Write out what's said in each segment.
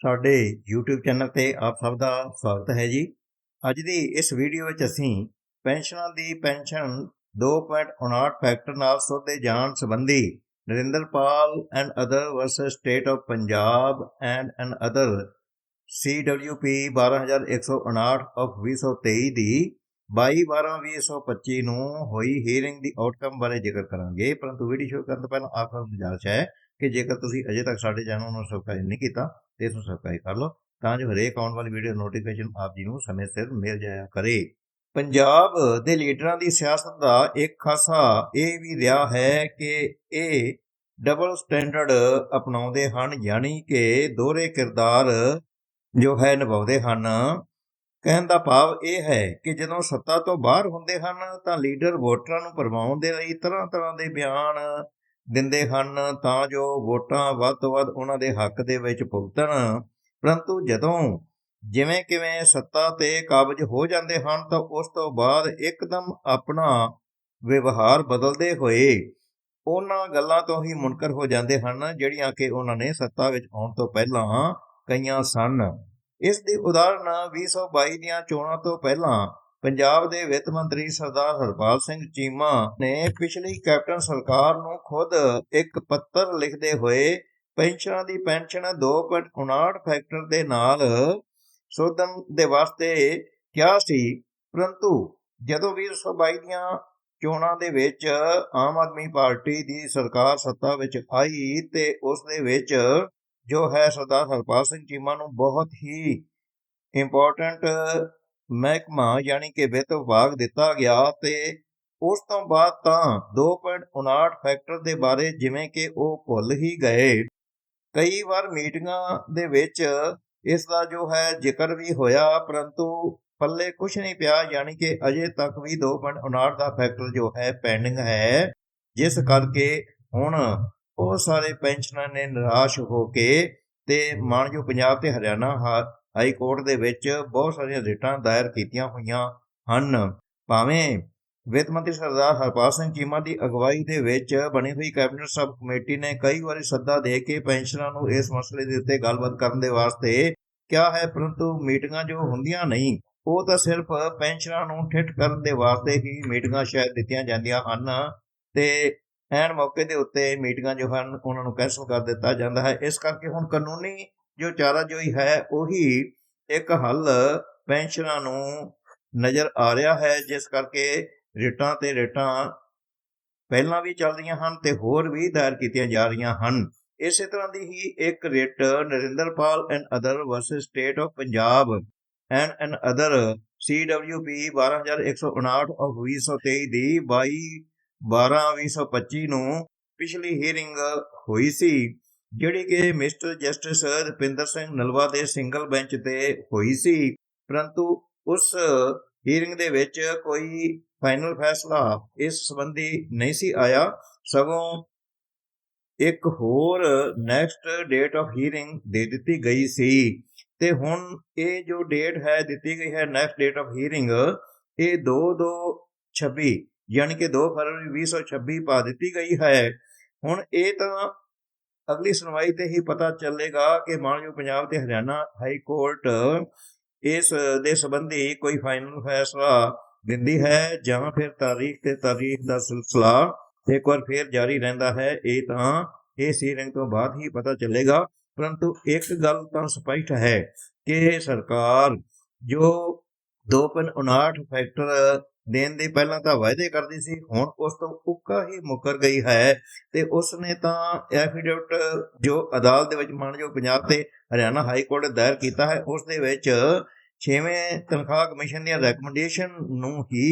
ਸਾਡੇ YouTube channel ਤੇ ਆਪ ਸਭ ਦਾ ਸਵਾਗਤ ਹੈ ਜੀ। ਅੱਜ ਦੀ ਇਸ ਵੀਡੀਓ ਵਿੱਚ ਅਸੀਂ ਪੈਨਸ਼ਨਾਂ ਦੀ ਪੈਨਸ਼ਨ 2.59 ਫੈਕਟਰ ਨਾਲ ਸੋਧੇ ਜਾਣ ਸੰਬੰਧੀ Narinderpal and other versus State of Punjab and an other CWP 12159 of 2023 ਦੀ 22/12/2025 ਨੂੰ ਹੋਈ ਹੀਅਰਿੰਗ ਦੀ ਆਊਟਕਮ ਬਾਰੇ ਜ਼ਿਕਰ ਕਰਾਂਗੇ। ਪਰੰਤੂ ਵੀਡੀਓ ਸ਼ੁਰੂ ਕਰਨ ਤੋਂ ਪਹਿਲਾਂ ਆਪ ਨੂੰ ਗੁਜ਼ਾਰਿਸ਼ ਹੈ ਕਿ ਜੇਕਰ ਤੁਸੀਂ ਅਜੇ ਤੱਕ ਸਾਡੇ ਚੈਨਲ ਨੂੰ ਸਬਸਕ੍ਰਾਈਬ ਨਹੀਂ ਕੀਤਾ ਤੇ ਇਸ ਨੂੰ ਸਬਸਕ੍ਰਾਈਬ ਕਰ ਲਓ ਤਾਂ ਜੋ ਹਰੇਕ ਆਉਣ ਵਾਲੀ ਵੀਡੀਓ ਨੋਟੀਫਿਕੇਸ਼ਨ ਆਪ ਜੀ ਨੂੰ ਸਮੇਂ ਸਿਰ ਮਿਲ ਜਾਇਆ ਕਰੇ ਪੰਜਾਬ ਦੇ ਲੀਡਰਾਂ ਦੀ ਸਿਆਸਤ ਦਾ ਇੱਕ ਖਾਸਾ ਇਹ ਵੀ ਰਿਹਾ ਹੈ ਕਿ ਇਹ ਡਬਲ ਸਟੈਂਡਰਡ ਅਪਣਾਉਂਦੇ ਹਨ ਯਾਨੀ ਕਿ ਦੋਹਰੇ ਕਿਰਦਾਰ ਜੋ ਹੈ ਨਿਭਾਉਂਦੇ ਹਨ ਕਹਿਣ ਦਾ ਭਾਵ ਇਹ ਹੈ ਕਿ ਜਦੋਂ ਸੱਤਾ ਤੋਂ ਬਾਹਰ ਹੁੰਦੇ ਹਨ ਤਾਂ ਲੀਡਰ ਵੋਟਰਾਂ ਨੂੰ ਭਰਮਾਉਣ ਦੇ ਲਈ ਤਰ੍ਹਾਂ ਤਰ੍ਹਾਂ ਦੇ ਬਿਆਨ ਦਿੰਦੇ ਹਨ ਤਾਂ ਜੋ ਵੋਟਾਂ ਵੱਧ ਤੋਂ ਵੱਧ ਉਹਨਾਂ ਦੇ ਹੱਕ ਦੇ ਵਿੱਚ ਭੁਗਤਣ। ਪਰੰਤੂ ਜਦੋਂ ਜਿਵੇਂ ਕਿਵੇਂ ਸੱਤਾ ਤੇ ਕਾਬਜ ਹੋ ਜਾਂਦੇ ਹਨ ਤਾਂ ਉਸ ਤੋਂ ਬਾਅਦ ਇੱਕਦਮ ਆਪਣਾ ਵਿਵਹਾਰ ਬਦਲਦੇ ਹੋਏ ਉਹਨਾਂ ਗੱਲਾਂ ਤੋਂ ਹੀ ਮੁਨਕਰ ਹੋ ਜਾਂਦੇ ਹਨ, ਜਿਹੜੀਆਂ ਕਿ ਉਹਨਾਂ ਨੇ ਸੱਤਾ ਵਿੱਚ ਆਉਣ ਤੋਂ ਪਹਿਲਾਂ ਕਈਆਂ ਸਨ। ਇਸ ਦੀ ਉਦਾਹਰਣ 2022 ਦੀਆਂ ਚੋਣਾਂ ਤੋਂ ਪਹਿਲਾਂ ਪੰਜਾਬ ਦੇ ਵਿੱਤ ਮੰਤਰੀ ਸਰਦਾਰ ਹਰਪਾਲ ਸਿੰਘ ਚੀਮਾ ਨੇ ਪਿਛਲੀ ਕੈਪਟਨ ਸਰਕਾਰ ਨੂੰ ਖੁਦ ਇੱਕ ਪੱਤਰ ਲਿਖਦੇ ਹੋਏ ਪੈਨਸ਼ਨਾਂ ਦੀ ਪੈਨਸ਼ਨ 2.59 ਫੈਕਟਰ ਦੇ ਨਾਲ ਸੋਧਣ ਦੇ ਵਾਸਤੇ ਕਿਹਾ ਸੀ। ਪਰੰਤੂ ਜਦੋਂ 2022 ਦੀਆਂ ਚੋਣਾਂ ਦੇ ਵਿੱਚ ਆਮ ਆਦਮੀ ਪਾਰਟੀ ਦੀ ਸਰਕਾਰ ਸੱਤਾ ਵਿੱਚ ਆਈ ਤੇ ਉਸ ਦੇ ਵਿੱਚ ਜੋ ਹੈ ਸਰਦਾਰ ਹਰਪਾਲ ਸਿੰਘ ਚੀਮਾ ਨੂੰ ਬਹੁਤ ਹੀ ਇੰਪੋਰਟੈਂਟ ਮਹਿਕਮਾ ਯਾਨੀ ਕਿ ਵਿੱਤ ਵਿਭਾਗ ਦਿੱਤਾ ਗਿਆ ਤੇ ਉਸ ਤੋਂ ਬਾਅਦ ਤਾਂ 2.59 ਫੈਕਟਰ ਦੇ ਬਾਰੇ ਜਿਵੇਂ ਕਿ ਉਹ ਭੁੱਲ ਹੀ ਗਏ। ਕਈ ਵਾਰ ਮੀਟਿੰਗਾਂ ਦੇ ਵਿੱਚ ਇਸ ਦਾ ਜੋ ਹੈ ਜ਼ਿਕਰ ਵੀ ਹੋਇਆ, ਪਰੰਤੂ ਪੱਲੇ ਕੁਝ ਨਹੀਂ ਪਿਆ, ਯਾਨੀ ਕਿ ਅਜੇ ਤੱਕ ਵੀ 2.59 ਦਾ ਫੈਕਟਰ ਜੋ ਹੈ ਪੈਂਡਿੰਗ ਹੈ। ਜਿਸ ਕਰਕੇ ਹੁਣ ਉਹ ਸਾਰੇ ਪੈਨਸ਼ਨਰ ਨੇ ਨਿਰਾਸ਼ ਹੋ ਕੇ ਤੇ ਮਾਨਯੋਗ ਪੰਜਾਬ ਤੇ ਹਰਿਆਣਾ ਹਾਈ ਕੋਰਟ ਦੇ ਵਿੱਚ ਬਹੁਤ ਸਾਰੀਆਂ ਰਿਟਾਂ ਦਾਇਰ ਕੀਤੀਆਂ ਹੋਈਆਂ ਹਨ। ਭਾਵੇਂ ਵਿੱਤ ਮੰਤਰੀ ਸਰਦਾਰ ਹਰਪਾਲ ਸਿੰਘ ਚੀਮਾ ਦੀ ਅਗਵਾਈ ਦੇ ਵਿੱਚ ਬਣੀ ਹੋਈ ਕੈਬਨਿਟ ਸਬ ਕਮੇਟੀ ਨੇ ਕਈ ਵਾਰੀ ਸੱਦਾ ਦੇ ਕੇ ਪੈਨਸ਼ਨਰਾਂ ਨੂੰ ਇਸ ਮਸਲੇ ਦੇ ਉੱਤੇ ਗੱਲਬਾਤ ਕਰਨ ਦੇ ਵਾਸਤੇ ਕਿਹਾ ਹੈ, ਪਰੰਤੂ ਮੀਟਿੰਗਾਂ ਜੋ ਹੁੰਦੀਆਂ ਨਹੀਂ, ਉਹ ਤਾਂ ਸਿਰਫ ਪੈਨਸ਼ਨਰਾਂ ਨੂੰ ਠਿੱਠ ਕਰਨ ਦੇ ਵਾਸਤੇ ਹੀ ਮੀਟਿੰਗਾਂ ਸ਼ਾਇਦ ਦਿੱਤੀਆਂ ਜਾਂਦੀਆਂ ਹਨ ਤੇ ਐਨ ਮੌਕੇ ਦੇ ਉੱਤੇ ਮੀਟਿੰਗਾਂ ਜੋ ਹਨ, ਉਹਨਾਂ ਨੂੰ ਕੈਂਸਲ ਕਰ ਦਿੱਤਾ ਜਾਂਦਾ ਹੈ। ਇਸ ਕਰਕੇ ਹੁਣ ਕਾਨੂੰਨੀ ਜੋ ਚਾਰਾਜੋਈ ਹੈ, ਉਹੀ ਇੱਕ ਹੱਲ ਪੈਨਸ਼ਨਾਂ ਨੂੰ ਨਜ਼ਰ ਆ ਰਿਹਾ ਹੈ, ਜਿਸ ਕਰਕੇ ਰਿਟਾਂ ਤੇ ਰਿਟਾਂ ਪਹਿਲਾਂ ਵੀ ਚੱਲ ਰਹੀਆਂ ਹਨ ਤੇ ਹੋਰ ਵੀ ਦਾਇਰ ਕੀਤੀਆਂ ਜਾ ਰਹੀਆਂ ਹਨ। ਇਸੇ ਤਰ੍ਹਾਂ ਦੀ ਹੀ ਇੱਕ writ Narinderpal and other versus State of Punjab and an other CWP 12159 of 2023 ਦੀ 22 12/2025 ਨੂੰ ਪਿਛਲੀ ਹੀਅਰਿੰਗ ਹੋਈ ਸੀ। ਜਿਹੜੀ ਕਿ ਮਿਸਟਰ ਜਸਟਿਸ ਰਪਿੰਦਰ ਸਿੰਘ ਨਲਵਾ ਦੇ ਸਿੰਗਲ ਬੈਂਚ ਤੇ ਹੋਈ ਸੀ, ਪਰੰਤੂ ਉਸ ਹੀਅਰਿੰਗ ਦੇ ਵਿੱਚ ਕੋਈ ਫਾਈਨਲ ਫੈਸਲਾ ਇਸ ਸੰਬੰਧੀ ਨਹੀਂ ਸੀ ਆਇਆ। ਸਗੋਂ ਇੱਕ ਹੋਰ ਨੈਕਸਟ ਡੇਟ ਆਫ ਹੀਅਰਿੰਗ ਦੇ ਦਿੱਤੀ ਗਈ ਸੀ ਤੇ ਹੁਣ ਇਹ ਜੋ ਡੇਟ ਹੈ, ਦਿੱਤੀ ਗਈ ਹੈ ਨੈਕਸਟ ਡੇਟ ਆਫ ਹੀਅਰਿੰਗ ਇਹ 2 2 26 ਯਾਨੀ ਕਿ 2 ਫਰਵਰੀ 2026 ਪਾ ਦਿੱਤੀ ਗਈ ਹੈ। ਹੁਣ ਇਹ ਤਾਂ ਅਗਲੀ ਸੁਣਵਾਈ ਤੇ ਹੀ ਪਤਾ ਚੱਲੇਗਾ ਕਿ ਮਾਨਯੋਗ ਪੰਜਾਬ ਤੇ ਹਰਿਆਣਾ ਹਾਈ ਕੋਰਟ ਇਸ ਦੇ ਸੰਬੰਧੀ ਕੋਈ ਫਾਈਨਲ ਫੈਸਲਾ ਦਿੰਦੀ ਹੈ ਜਾਂ ਫਿਰ ਤਾਰੀਖ ਤੇ ਤਾਰੀਖ ਦਾ ਸਿਲਸਿਲਾ ਇੱਕ ਵਾਰ ਫੇਰ ਜਾਰੀ ਰਹਿੰਦਾ ਹੈ, ਇਹ ਤਾਂ ਇਹ ਸੀਰਿੰਗ ਤੋਂ ਬਾਅਦ ਹੀ ਪਤਾ ਚੱਲੇਗਾ। ਪਰੰਤੂ ਇੱਕ ਗੱਲ ਤਾਂ ਸਪਸ਼ਟ ਹੈ ਕਿ ਸਰਕਾਰ ਜੋ 2.59 ਫੈਕਟਰ ਦੇਣ ਦੇ ਪਹਿਲਾਂ ਤਾਂ ਵਾਅਦੇ ਕਰਦੀ ਸੀ, ਹੁਣ ਉਸ ਤੋਂ ਉੱਕਾ ਹੀ ਮੁੱਕਰ ਗਈ ਹੈ ਤੇ ਉਸ ਨੇ ਤਾਂ ਐਫੀਡੇਵਿਟ ਜੋ ਅਦਾਲਤ ਦੇ ਵਿੱਚ ਮਾਨਯੋਗ ਪੰਜਾਬ ਤੇ ਹਰਿਆਣਾ ਹਾਈ ਕੋਰਟ ਦਾਇਰ ਕੀਤਾ ਹੈ, ਉਸ ਦੇ ਵਿੱਚ ਛੇਵੇਂ ਤਨਖਾਹ ਕਮਿਸ਼ਨ ਦੀਆਂ ਰეკਮੈਂਡੇਸ਼ਨ ਨੂੰ ਹੀ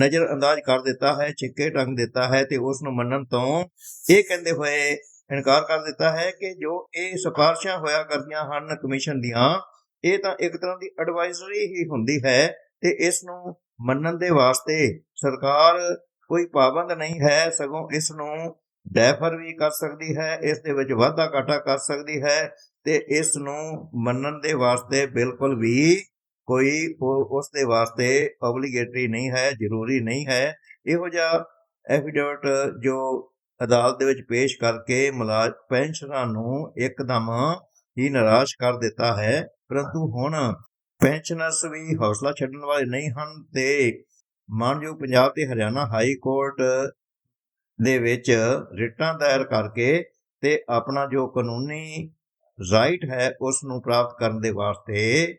ਨਜ਼ਰ ਅੰਦਾਜ਼ ਕਰ ਦਿੱਤਾ ਹੈ, ਚਿੱਕੇ ਟੰਗ ਦਿੱਤਾ ਹੈ ਤੇ ਉਸ ਨੂੰ ਮੰਨਣ ਤੋਂ ਇਹ ਕਹਿੰਦੇ ਹੋਏ ਇਨਕਾਰ ਕਰ ਦਿੱਤਾ ਹੈ ਕਿ ਜੋ ਇਹ ਸਿਫਾਰਸ਼ਾਂ ਹੋਇਆ ਕਰਦੀਆਂ ਹਨ ਕਮਿਸ਼ਨ ਦੀਆਂ ਇਹ ਤਾਂ ਇੱਕ ਤਰ੍ਹਾਂ ਦੀ ਐਡਵਾਈਜ਼ਰੀ ਹੀ ਹੁੰਦੀ ਹੈ ਤੇ ਇਸ ਨੂੰ ਮੰਨਣ ਦੇ ਵਾਸਤੇ ਸਰਕਾਰ ਕੋਈ ਪਾਬੰਦ ਨਹੀਂ ਹੈ, ਸਗੋਂ ਇਸ ਨੂੰ ਡੈਫਰ ਵੀ ਕਰ ਸਕਦੀ ਹੈ, ਇਸ ਦੇ ਵਿੱਚ ਵਾਧਾ ਘਾਟਾ ਕਰ ਸਕਦੀ ਹੈ ਤੇ ਇਸ ਨੂੰ ਮੰਨਣ ਦੇ ਵਾਸਤੇ ਬਿਲਕੁਲ ਵੀ ਕੋਈ ਉਸ ਦੇ ਵਾਸਤੇ ਓਬਲੀਗੇਟਰੀ ਨਹੀਂ ਹੈ, ਜ਼ਰੂਰੀ ਨਹੀਂ ਹੈ। ਇਹੋ ਜਿਹਾ ਐਫੀਡੇਵਿਟ ਜੋ ਅਦਾਲਤ ਦੇ ਵਿੱਚ ਪੇਸ਼ ਕਰਕੇ ਮੁਲਾਜ਼ ਪੈਨਸ਼ਨਰਾਂ ਨੂੰ ਇੱਕਦਮ ਹੀ ਨਿਰਾਸ਼ ਕਰ ਦਿੱਤਾ ਹੈ। ਪਰੰਤੂ ਹੁਣ ਪੈਨਸ਼ਨਰਸ ਵੀ ਹੌਸਲਾ ਛੱਡਣ ਵਾਲੇ ਨਹੀਂ ਹਨ ਤੇ ਮਾਨਯੋਗ ਪੰਜਾਬ ਤੇ ਹਰਿਆਣਾ ਹਾਈ ਕੋਰਟ ਦੇ ਵਿੱਚ ਰਿਟਾਂ ਦਾਇਰ ਕਰਕੇ ਤੇ ਆਪਣਾ ਜੋ ਕਾਨੂੰਨੀ ਰਾਈਟ ਹੈ ਉਸ ਨੂੰ ਪ੍ਰਾਪਤ ਕਰਨ ਦੇ ਵਾਸਤੇ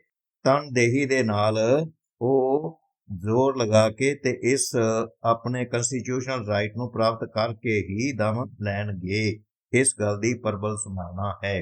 ਤਨਦੇਹੀ ਦੇ ਨਾਲ ਉਹ ਜ਼ੋਰ ਲਗਾ ਕੇ ਤੇ ਇਸ ਆਪਣੇ ਕਨਸਟੀਟਿਊਸ਼ਨਲ ਰਾਈਟ ਨੂੰ ਪ੍ਰਾਪਤ ਕਰਕੇ ਹੀ ਦਮ ਲੈਣਗੇ। ਇਸ ਗੱਲ ਦੀ ਪ੍ਰਬਲ ਸੰਭਾਵਨਾ ਹੈ।